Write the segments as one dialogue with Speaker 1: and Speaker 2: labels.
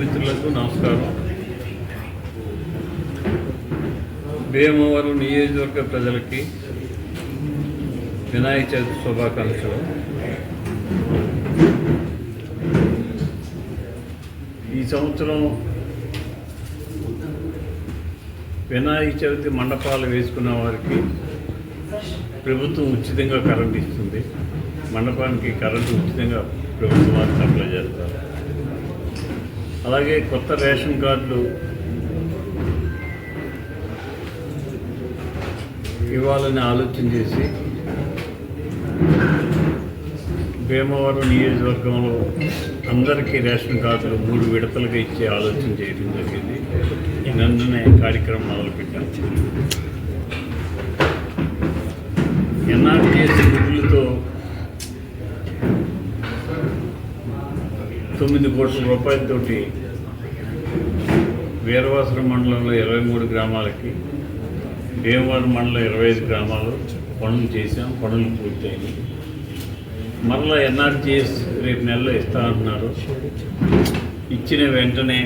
Speaker 1: మిత్రులకు నమస్కారం. భీమవరం నియోజకవర్గ ప్రజలకి వినాయక చవితి శుభాకాంక్షలు. ఈ సంవత్సరం వినాయక చవితి మండపాలు వేసుకున్న వారికి ప్రభుత్వం ఉచితంగా కరెంట్ ఇస్తుంది. మండపానికి కరెంటు ఉచితంగా ప్రభుత్వం వారు సప్లై చేస్తారు. అలాగే కొత్త రేషన్ కార్డులు ఇవ్వాలని ఆలోచన చేసి భీమవరం నియోజకవర్గంలో అందరికీ రేషన్ కార్డులు మూడు విడతలుగా ఇచ్చే ఆలోచన చేయడం జరిగింది. నిన్ననే కార్యక్రమం మొదలుపెట్టాం. ఎన్ఆర్టీఎస్ నిధులతో తొమ్మిది కోట్ల రూపాయలతోటి వీరవాసరం మండలంలో ఇరవై మూడు గ్రామాలకి భీమవరం మండలం ఇరవై ఐదు గ్రామాలు పనులు చేసాం పనులు పూర్తయినాయి. మరలా ఎన్ఆర్జీఎస్ రేపు నెలలో ఇస్తా అన్నారు ఇచ్చిన వెంటనే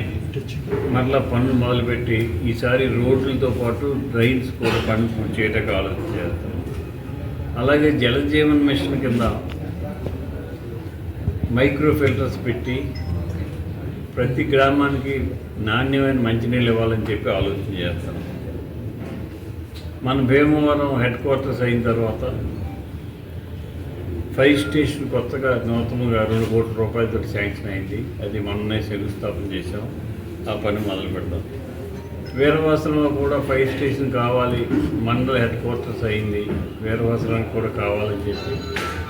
Speaker 1: మరలా పనులు మొదలుపెట్టి ఈసారి రోడ్లతో పాటు డ్రైన్స్ కూడా పనులు పూర్తి చేయడానికి ఆలోచన చేస్తాం. అలాగే జలజీవన్ మిషన్ కింద మైక్రో ఫిల్టర్స్ పెట్టి ప్రతి గ్రామానికి నాణ్యమైన మంచినీళ్ళు ఇవ్వాలని చెప్పి ఆలోచన చేస్తాం. మన భీమవరం హెడ్ క్వార్టర్స్ అయిన తర్వాత ఫైర్ స్టేషన్ కొత్తగా నూతనంగా రెండు కోట్ల రూపాయలతో శాంక్షన్ అయింది. అది మొన్ననే శంకుస్థాపన చేసాం ఆ పని మొదలు పెడతాం వీరవాసనంలో కూడా ఫైర్ స్టేషన్ కావాలి మండల హెడ్ క్వార్టర్స్ అయింది. వీరవాసనానికి కూడా కావాలని చెప్పి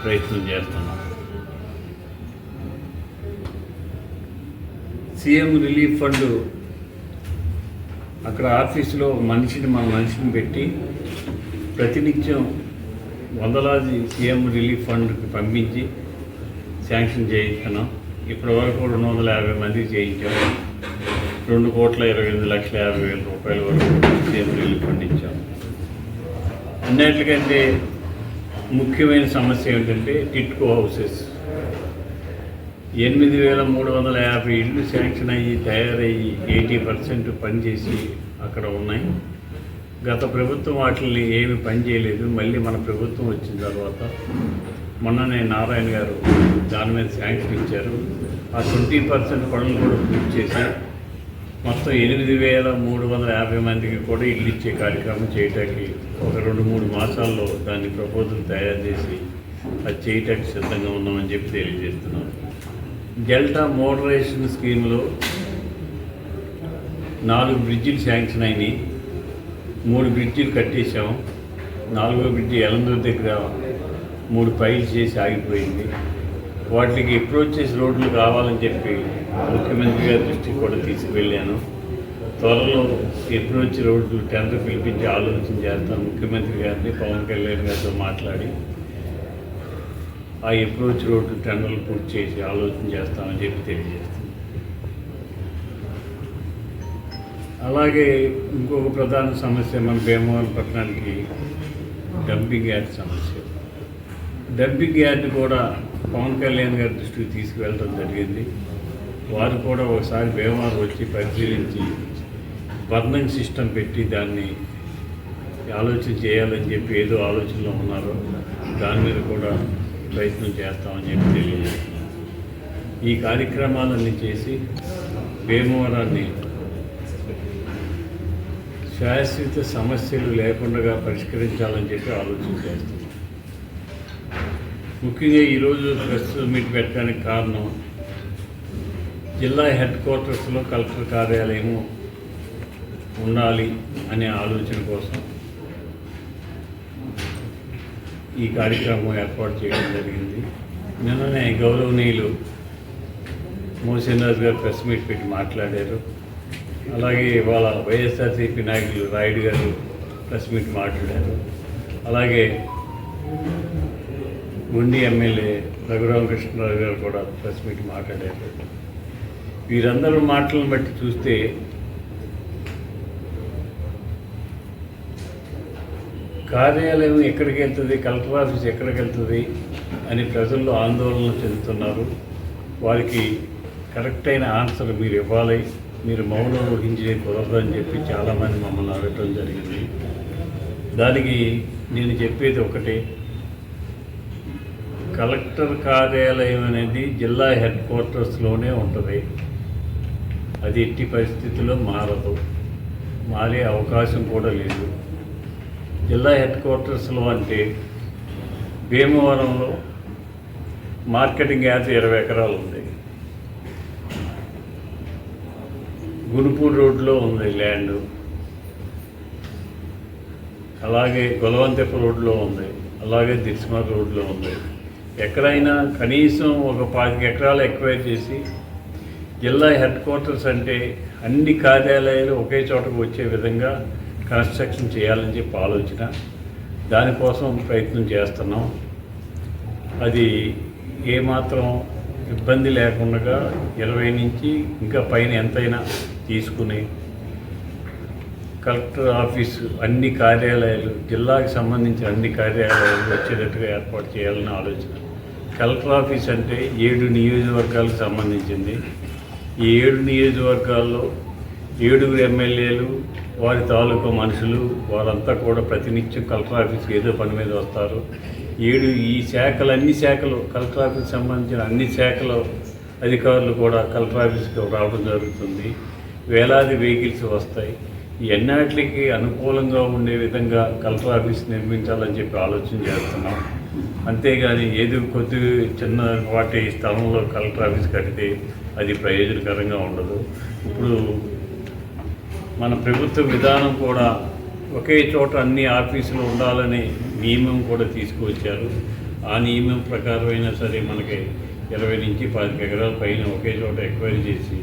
Speaker 1: ప్రయత్నం చేస్తున్నాం. సీఎం రిలీఫ్ ఫండ్ అక్కడ ఆఫీసులో మనిషిని మన మనిషిని పెట్టి ప్రతినిత్యం వందలాది సీఎం రిలీఫ్ ఫండ్కి పంపించి శాంక్షన్ చేయించున్నాం ఇప్పటి వరకు రెండు వందల యాభై మంది చేయించాం. రెండు కోట్ల ఇరవై ఎనిమిది లక్షల యాభై వేల రూపాయల వరకు సీఎం రిలీఫ్ ఫండ్ ఇచ్చాం. అన్నిటికంటే ముఖ్యమైన సమస్య ఏమిటంటే టిట్కో హౌసెస్. ఎనిమిది వేల మూడు వందల యాభై ఇళ్ళు శాంక్షన్ అయ్యి తయారయ్యి ఎయిటీ పర్సెంట్ పనిచేసి అక్కడ ఉన్నాయి. గత ప్రభుత్వం వాటిని ఏమి పని చేయలేదు. మళ్ళీ మన ప్రభుత్వం వచ్చిన తర్వాత మొన్ననే నారాయణ గారు దాని మీద శాంక్షన్ ఇచ్చారు. ఆ ట్వంటీ పర్సెంట్ పనులు కూడా పూర్తి చేసి మొత్తం ఎనిమిది వేల మూడు వందల యాభై మందికి కూడా ఇల్లు ఇచ్చే కార్యక్రమం చేయటానికి ఒక రెండు మూడు మాసాల్లో దాని ప్రపోజల్ తయారు చేసి అది చేయటానికి సిద్ధంగా ఉన్నామని చెప్పి తెలియజేస్తున్నాను డెల్టా మోడరేషన్ స్కీమ్లో నాలుగు బ్రిడ్జిలు శాంక్షన్ అయినాయి. మూడు బ్రిడ్జిలు కట్టేశాం. నాలుగో బ్రిడ్జి ఎలందూరు దగ్గర మూడు పైలు చేసి ఆగిపోయింది. వాటికి అప్రోచెస్ రోడ్లు కావాలని చెప్పి ముఖ్యమంత్రి గారి దృష్టికి కూడా తీసుకువెళ్ళాను. త్వరలో అప్రోచ్ రోడ్లు టెండర్ పిలిపించి ఆలోచన చేస్తాను. ముఖ్యమంత్రి గారిని పవన్ కళ్యాణ్ గారితో మాట్లాడి ఆ అప్రోచ్ రోడ్డు టెండర్లు పూర్తి చేసి ఆలోచన చేస్తామని చెప్పి తెలియజేస్తుంది. అలాగే ఇంకొక ప్రధాన సమస్య మన భీమవరం పట్టణానికి డంపింగ్ యార్డ్ సమస్య. డంపింగ్ యార్డ్ కూడా పవన్ కళ్యాణ్ గారి దృష్టికి తీసుకువెళ్ళడం జరిగింది. వారు కూడా ఒకసారి భీమవరం వచ్చి పరిశీలించి బర్నింగ్ సిస్టమ్ పెట్టి దాన్ని ఆలోచన చేయాలని చెప్పి ఏదో ఆలోచనలో ఉన్నారు. దాని మీద కూడా ప్రయత్నం చేస్తామని చెప్పి తెలియజేస్తున్నాం. ఈ కార్యక్రమాలన్నీ చేసి భీమవరాన్ని శాశ్వత సమస్యలు లేకుండా పరిష్కరించాలని చెప్పి ఆలోచన చేస్తున్నాం. ముఖ్యంగా ఈరోజు ప్రస్తుతం మీట్ పెట్టడానికి కారణం జిల్లా హెడ్ క్వార్టర్స్లో కలెక్టర్ కార్యాలయము ఉండాలి అనే ఆలోచన కోసం ఈ కార్యక్రమం ఏర్పాటు చేయడం జరిగింది. నిన్ననే గౌరవనీయులు మోహన్ గారు ప్రెస్ మీట్ పెట్టి మాట్లాడారు. అలాగే ఇవాళ వైఎస్ఆర్సీపీ నాయకులు రాయుడు గారు ప్రెస్ మీట్ మాట్లాడారు. అలాగే గుండి ఎమ్మెల్యే రఘురామకృష్ణరావు గారు కూడా ప్రెస్ మీట్ మాట్లాడారు. వీరందరూ మాటలను బట్టి చూస్తే కార్యాలయం ఎక్కడికి వెళ్తుంది? కలెక్టర్ ఆఫీస్ ఎక్కడికి వెళ్తుంది? అని ప్రజల్లో ఆందోళన చెందుతున్నారు. వారికి కరెక్ట్ అయిన ఆన్సర్ మీరు ఇవ్వాలి. మీరు మౌనం ఊహించే కుదరదని చెప్పి చాలామంది మమ్మల్ని అడగటం జరిగింది. దానికి నేను చెప్పేది ఒకటే. కలెక్టర్ కార్యాలయం అనేది జిల్లా హెడ్ క్వార్టర్స్లోనే ఉంటుంది. అది ఎట్టి పరిస్థితుల్లో మారదు. మారే అవకాశం కూడా లేదు. జిల్లా హెడ్ క్వార్టర్స్లో అంటే భీమవరంలో మార్కెటింగ్ యాజ్ ఇరవై ఎకరాలు ఉంది. గునుపూర్ రోడ్లో ఉంది ల్యాండ్. అలాగే గొలవంతెప్ప రోడ్లో ఉంది. అలాగే దిక్స్మర్ రోడ్లో ఉంది. ఎక్కడైనా కనీసం ఒక పాతిక ఎకరాలు ఎక్వైర్ చేసి జిల్లా హెడ్ క్వార్టర్స్ అంటే అన్ని కార్యాలయాలు ఒకే చోటకు వచ్చే విధంగా కన్స్ట్రక్షన్ చేయాలని చెప్పి ఆలోచన. దానికోసం ప్రయత్నం చేస్తున్నాం. అది ఏమాత్రం ఇబ్బంది లేకుండా ఇరవై నుంచి ఇంకా పైన ఎంతైనా తీసుకుని కలెక్టర్ ఆఫీసు అన్ని కార్యాలయాలు జిల్లాకి సంబంధించిన అన్ని కార్యాలయాలు వచ్చేటట్టుగా ఏర్పాటు చేయాలని ఆలోచన. కలెక్టర్ ఆఫీస్ అంటే ఏడు నియోజకవర్గాలకు సంబంధించింది. ఈ ఏడు నియోజకవర్గాల్లో ఏడుగురు ఎమ్మెల్యేలు వారి తాలూకా మనుషులు వారంతా కూడా ప్రతినిత్యం కలెక్టర్ ఆఫీస్కి ఏదో పని మీద వస్తారు. ఏడు ఈ శాఖలు అన్ని శాఖలు కలెక్టర్ ఆఫీస్కి సంబంధించిన అన్ని శాఖల అధికారులు కూడా కలెక్టర్ ఆఫీస్కి రావడం జరుగుతుంది. వేలాది వెహికల్స్ వస్తాయి. ఈ ఎన్నాటికి అనుకూలంగా ఉండే విధంగా కలెక్టర్ ఆఫీస్ నిర్మించాలని చెప్పి ఆలోచన చేస్తున్నాం. అంతేగాని ఏది కొద్ది చిన్న వాటి స్థలంలో కలెక్టర్ ఆఫీస్ కడితే అది ప్రయోజనకరంగా ఉండదు. ఇప్పుడు మన ప్రభుత్వ విధానం కూడా ఒకే చోట అన్ని ఆఫీసులు ఉండాలని నియమం కూడా తీసుకువచ్చారు. ఆ నియమం ప్రకారమైనా సరే మనకి ఇరవై నుంచి పాతిక ఎకరాల పైన ఒకే చోట ఎక్వైరీ చేసి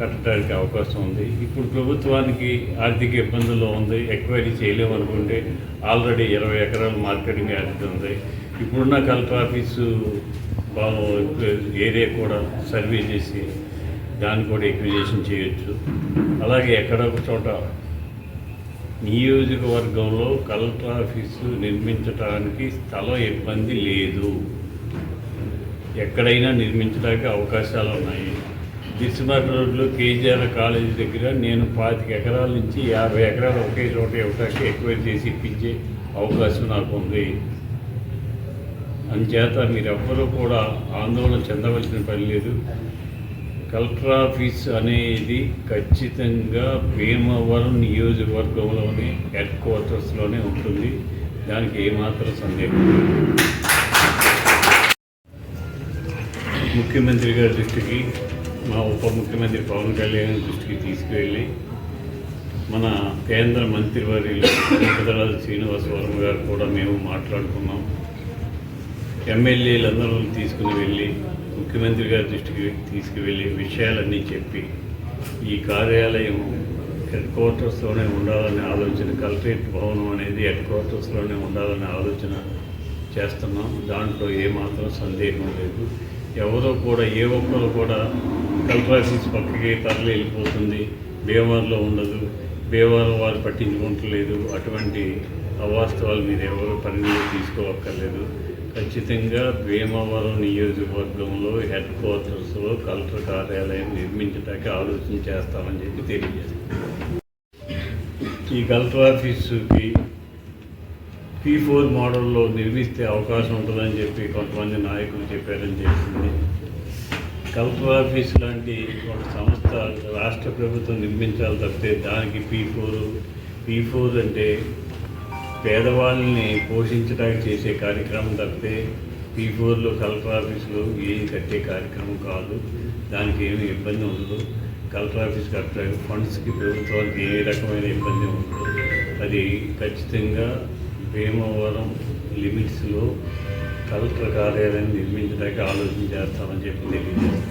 Speaker 1: కట్టడానికి అవకాశం ఉంది. ఇప్పుడు ప్రభుత్వానికి ఆర్థిక ఇబ్బందుల్లో ఉంది. ఎక్వైరీ చేయలేము అనుకుంటే ఆల్రెడీ ఇరవై ఎకరాలు మార్కెటింగ్ యార్డ్ ఉంది. ఇప్పుడున్న కలెక్టర్ ఆఫీసు ఏరియా కూడా సర్వే చేసి దాన్ని కూడా ఎక్విజేషన్ చేయొచ్చు. అలాగే ఎక్కడొక ఒక చోట నియోజకవర్గంలో కలెక్టర్ ఆఫీసు నిర్మించడానికి స్థలం ఇబ్బంది లేదు. ఎక్కడైనా నిర్మించడానికి అవకాశాలు ఉన్నాయి. దిశమర్ రోడ్లో కేజీఆర్ కాలేజీ దగ్గర నేను పాతిక ఎకరాల నుంచి యాభై ఎకరాలు ఒకే చోట ఇవ్వటానికి ఎక్కువ చేసి ఇప్పించే అవకాశం నాకు ఉంది. అంచేత మీరెవ్వరూ కూడా ఆందోళన చెందవలసిన పని లేదు. కలెక్టర్ ఆఫీస్ అనేది ఖచ్చితంగా భీమవరం నియోజకవర్గంలోనే హెడ్ క్వార్టర్స్లోనే ఉంటుంది. దానికి ఏమాత్రం సందేహం ముఖ్యమంత్రి గారి దృష్టికి మా ఉప ముఖ్యమంత్రి పవన్ కళ్యాణ్ దృష్టికి తీసుకువెళ్ళి మన కేంద్ర మంత్రివర్యులు వెంకటరాజు శ్రీనివాస వర్మ గారు కూడా మేము మాట్లాడుకున్నాం. ఎమ్మెల్యేలందరూ తీసుకుని వెళ్ళి ముఖ్యమంత్రి గారి దృష్టికి తీసుకువెళ్ళి విషయాలన్నీ చెప్పి ఈ కార్యాలయం హెడ్ క్వార్టర్స్లోనే ఉండాలనే ఆలోచన కలెక్టరేట్ భవనం అనేది హెడ్ క్వార్టర్స్లోనే ఉండాలనే ఆలోచన చేస్తున్నాం. దాంట్లో ఏమాత్రం సందేహం లేదు. ఎవరో కూడా ఏ ఒక్కరు కూడా కలెక్టర్ ఆఫీస్ పక్కకి తరలి వెళ్ళిపోతుంది. భీమవరంలో ఉండదు. భీమవరం వారు పట్టించుకుంటలేదు. అటువంటి అవాస్తవాలు మీరు ఎవరు పరిగణలో తీసుకోవక్కర్లేదు. ఖచ్చితంగా భీమవరం నియోజకవర్గంలో హెడ్ క్వార్టర్స్లో కలెక్టర్ కార్యాలయం నిర్మించడానికి ఆలోచన చేస్తామని చెప్పి తెలియజేస్తాం. ఈ కలెక్టర్ ఆఫీసుకి పీ ఫోర్ మోడల్లో నిర్మిస్తే అవకాశం ఉంటుందని చెప్పి కొంతమంది నాయకులు చెప్పారని చెప్పింది కలెక్టర్ ఆఫీస్ లాంటి ఒక సంస్థ రాష్ట్ర ప్రభుత్వం నిర్మించాలి తప్పితే దానికి పీ ఫోర్ పీ ఫోర్ అంటే పేదవాళ్ళని పోషించడానికి చేసే కార్యక్రమం తప్పితే పీ ఫోర్లో కలెక్టర్ ఆఫీసులో ఏం కట్టే కార్యక్రమం కాదు. దానికి ఏమి ఇబ్బంది ఉండదు. కలెక్టర్ ఆఫీస్ కట్టడానికి ఫండ్స్కి ప్రభుత్వానికి ఏ రకమైన ఇబ్బంది ఉండదు. అది ఖచ్చితంగా భీమవరం లిమిట్స్లో కలెక్టర్ కార్యాలయం నిర్మించడానికి ఆలోచన చేస్తామని చెప్పి తెలియజేస్తాం.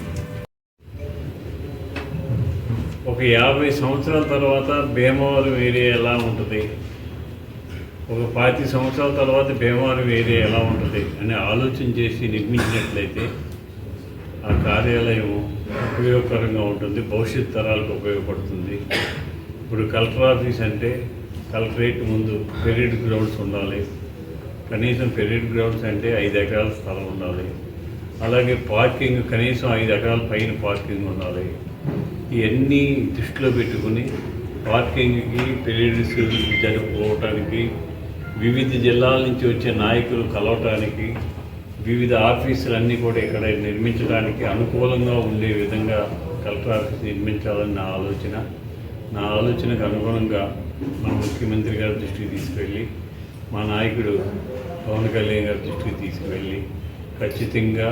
Speaker 1: ఒక యాభై సంవత్సరాల తర్వాత భీమవరం ఏరియా ఎలా ఉంటుంది? ఒక పాతి సంవత్సరాల తర్వాత భీమవరం వేరే ఎలా ఉంటుంది అని ఆలోచన చేసి నిర్మించినట్లయితే ఆ కార్యాలయం ఉపయోగకరంగా ఉంటుంది భవిష్యత్ తరాలకు ఉపయోగపడుతుంది. ఇప్పుడు కలెక్టర్ ఆఫీస్ అంటే కలెక్టరేట్ ముందు పెరీడ్ గ్రౌండ్స్ ఉండాలి. కనీసం పెరీడ్ గ్రౌండ్స్ అంటే ఐదు ఎకరాల స్థలం ఉండాలి. అలాగే పార్కింగ్ కనీసం ఐదు ఎకరాల పైన పార్కింగ్ ఉండాలి. ఇవన్నీ దృష్టిలో పెట్టుకుని పార్కింగ్కి పెరిడ్స్ జరుపుకోవటానికి వివిధ జిల్లాల నుంచి వచ్చే నాయకులు కలవటానికి వివిధ ఆఫీసులన్నీ కూడా ఇక్కడ నిర్మించడానికి అనుకూలంగా ఉండే విధంగా కలెక్టర్ ఆఫీస్ నిర్మించాలని నా ఆలోచన. నా ఆలోచనకు అనుగుణంగా మన ముఖ్యమంత్రి గారి దృష్టికి తీసుకువెళ్ళి మా నాయకుడు పవన్ కళ్యాణ్ గారి దృష్టికి తీసుకువెళ్ళి ఖచ్చితంగా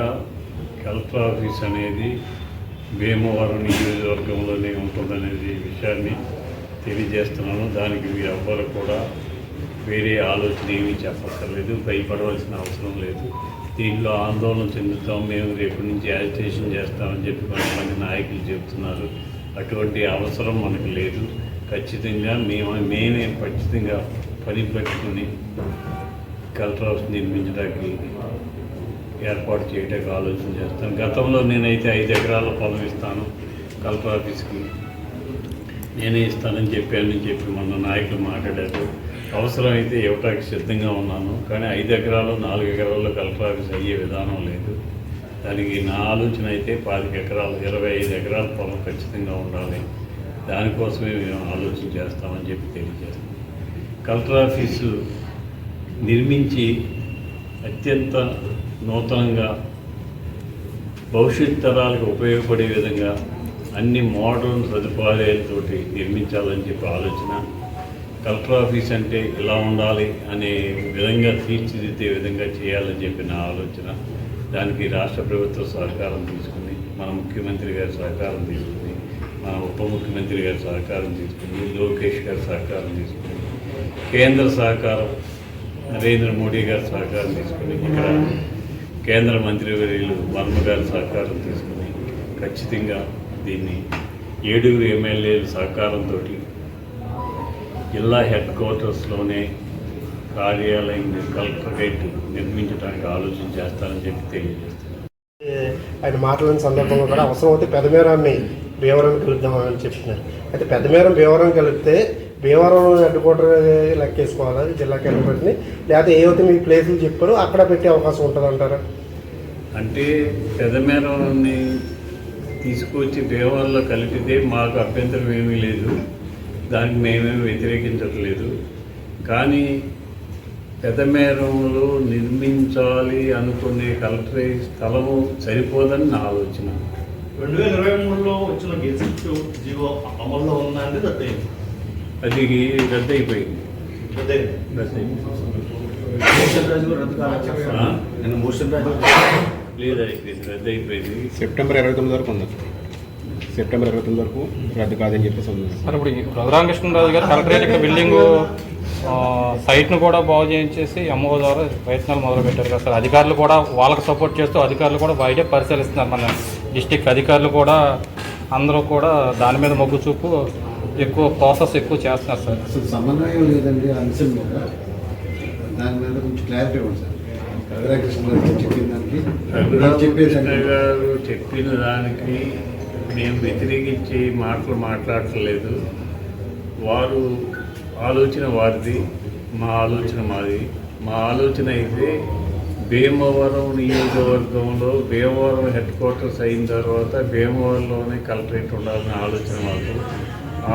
Speaker 1: కలెక్టర్ ఆఫీస్ అనేది భీమవరం నియోజకవర్గంలోనే ఉంటుందనేది విషయాన్ని తెలియజేస్తున్నాను. దానికి మీరు ఎవ్వరు కూడా వేరే ఆలోచన ఏమీ చెప్పక్కర్లేదు భయపడవలసిన అవసరం లేదు. దీనిలో ఆందోళన చెందుతాం మేము రేపటి నుంచి యాజిటేషన్ చేస్తామని చెప్పి కొంతమంది నాయకులు చెబుతున్నారు. అటువంటి అవసరం మనకు లేదు. ఖచ్చితంగా మేము మేమే ఖచ్చితంగా పని పెట్టుకుని కలెక్టర్ హౌస్ నిర్మించడానికి ఏర్పాటు చేయడానికి ఆలోచన చేస్తాను గతంలో నేనైతే ఐదు ఎకరాల పొలం ఇస్తాను కలెక్టర్ ఆఫీస్కి. నేనే ఇస్తానని చెప్పానని చెప్పి మొన్న నాయకులు మాట్లాడారు. అవసరమైతే ఇవ్వటానికి సిద్ధంగా ఉన్నాను. కానీ ఐదు ఎకరాలు నాలుగు ఎకరాల్లో కలెక్టర్ ఆఫీస్ అయ్యే విధానం లేదు. దానికి నా ఆలోచన అయితే పాతిక ఎకరాలు ఇరవై ఐదు ఎకరాల పొలం ఖచ్చితంగా ఉండాలి. దానికోసమే మేము ఆలోచన చేస్తామని చెప్పి తెలియజేస్తాం కలెక్టర్ ఆఫీసు నిర్మించి అత్యంత నూతనంగా భవిష్యత్ తరాలకు ఉపయోగపడే విధంగా అన్ని మోడర్న్ సదుపాయాలతోటి నిర్మించాలని చెప్పి ఆలోచన. కలెక్టర్ ఆఫీస్ అంటే ఇలా ఉండాలి అనే విధంగా తీర్చిదిద్దే విధంగా చేయాలని చెప్పి నా ఆలోచన. దానికి రాష్ట్ర ప్రభుత్వ సహకారం తీసుకుని మన ముఖ్యమంత్రి గారి సహకారం తీసుకుని మన ఉప ముఖ్యమంత్రి గారి సహకారం తీసుకుని లోకేష్ గారి సహకారం తీసుకుని కేంద్ర సహకారం నరేంద్ర మోడీ గారి సహకారం తీసుకుని ఇక్కడ కేంద్ర మంత్రివర్యులు వర్మ గారి సహకారం తీసుకుని ఖచ్చితంగా దీన్ని ఏడుగురు ఎమ్మెల్యేల సహకారంతో జిల్లా హెడ్ క్వార్టర్స్లోనే కార్యాలయం కలెక్టరేట్ నిర్మించడానికి ఆలోచన చేస్తానని చెప్పి తెలియజేస్తున్నాను
Speaker 2: ఆయన మాట్లాడిన సందర్భంలో కూడా అవసరం అయితే పెదమేరాన్ని భీవరం కలుద్దామని చెప్తున్నారు అయితే పెదమేరం భీవరం కలిపితే భీవరం హెడ్ క్వార్టర్ లెక్కేసుకోవాలి జిల్లా కేంద్రాన్ని లేకపోతే ఏవైతే మీకు ప్లేసులు చెప్పారో అక్కడ పెట్టే అవకాశం ఉంటుంది అంటారా
Speaker 1: అంటే పెదమేరని తీసుకొచ్చి దేవాల్లో కలిపితే మాకు అభ్యంతరం ఏమీ లేదు. దానికి మేమేమి వ్యతిరేకించట్లేదు. కానీ పెదమేరంలో నిర్మించాలి అనుకునే కలెక్టరేట్ స్థలము సరిపోదని నా ఆలోచన.
Speaker 3: రెండు వేల ఇరవై మూడులో వచ్చిన గెజిట్ జీవో అమల్లో ఉందా అండి రద్దయింది.
Speaker 1: అది
Speaker 3: రద్దు కావాలి
Speaker 1: ఆ?
Speaker 3: నేను మోషన్ రాజు
Speaker 1: లేదు అయిపోయింది రద్దయిపోయింది.
Speaker 4: సెప్టెంబర్ ఇరవై తొమ్మిది వరకు ఉంది సెప్టెంబర్ ఇరవై తొమ్మిది వరకు రద్దు కాదని చెప్పేసి ఉంది.
Speaker 5: సార్ ఇప్పుడు రఘురామకృష్ణరాజు గారు కలెక్టరేట్ యొక్క బిల్డింగ్ సైట్ను కూడా బాగు చేయించేసి ఎంఓ ద్వారా ప్రయత్నాలు మొదలు పెట్టారు కదా సార్. అధికారులు కూడా వాళ్ళకి సపోర్ట్ చేస్తూ అధికారులు కూడా బయట పరిశీలిస్తున్నారు. మన డిస్టిక్ అధికారులు కూడా అందరూ కూడా దాని మీద మొగ్గు చూపు ఎక్కువ ప్రాసెస్ ఎక్కువ చేస్తున్నారు సార్.
Speaker 6: అసలు సమన్వయం లేదండి అంశం మీద దాని మీద కొంచెం క్లారిటీ ఇవ్వండి సార్. రఘురాకృష్ణ గారు చెప్పిన దానికి.
Speaker 1: చెప్పిన దానికి మేము వ్యతిరేకించి మాటలు మాట్లాడట్లేదు. వారు ఆలోచన వారిది మా ఆలోచన మాది. మా ఆలోచన అయితే భీమవరం నియోజకవర్గంలో భీమవరం హెడ్ క్వార్టర్స్ అయిన తర్వాత భీమవరంలోనే కలెక్టరేట్ ఉండాలనే ఆలోచన మాకు.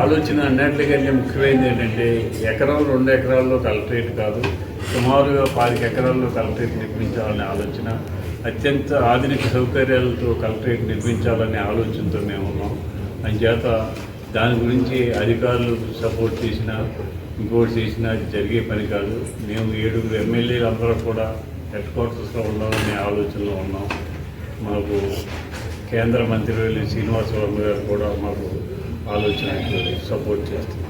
Speaker 1: ఆలోచన అన్నట్లుగానే ముఖ్యమైనది ఏంటంటే ఎకరం రెండు ఎకరాల్లో కలెక్టరేట్ కాదు సుమారుగా పాతిక ఎకరాల్లో కలెక్టరేట్ నిర్మించాలనే ఆలోచన. అత్యంత ఆధునిక సౌకర్యాలతో కలెక్టరేట్ నిర్మించాలనే ఆలోచనతో మేము ఉన్నాం. అంచేత దాని గురించి అధికారులు సపోర్ట్ చేసినా ఇంకోటి చేసినా అది జరిగే పని కాదు. మేము ఏడుగురు ఎమ్మెల్యేలు అందరూ కూడా హెడ్ క్వార్టర్స్లో ఉండాలనే ఆలోచనలో ఉన్నాం. మాకు కేంద్ర మంత్రి శ్రీనివాస శ్రీనివాసరావు గారు కూడా మాకు ఆలోచన సపోర్ట్ చేస్తున్నారు.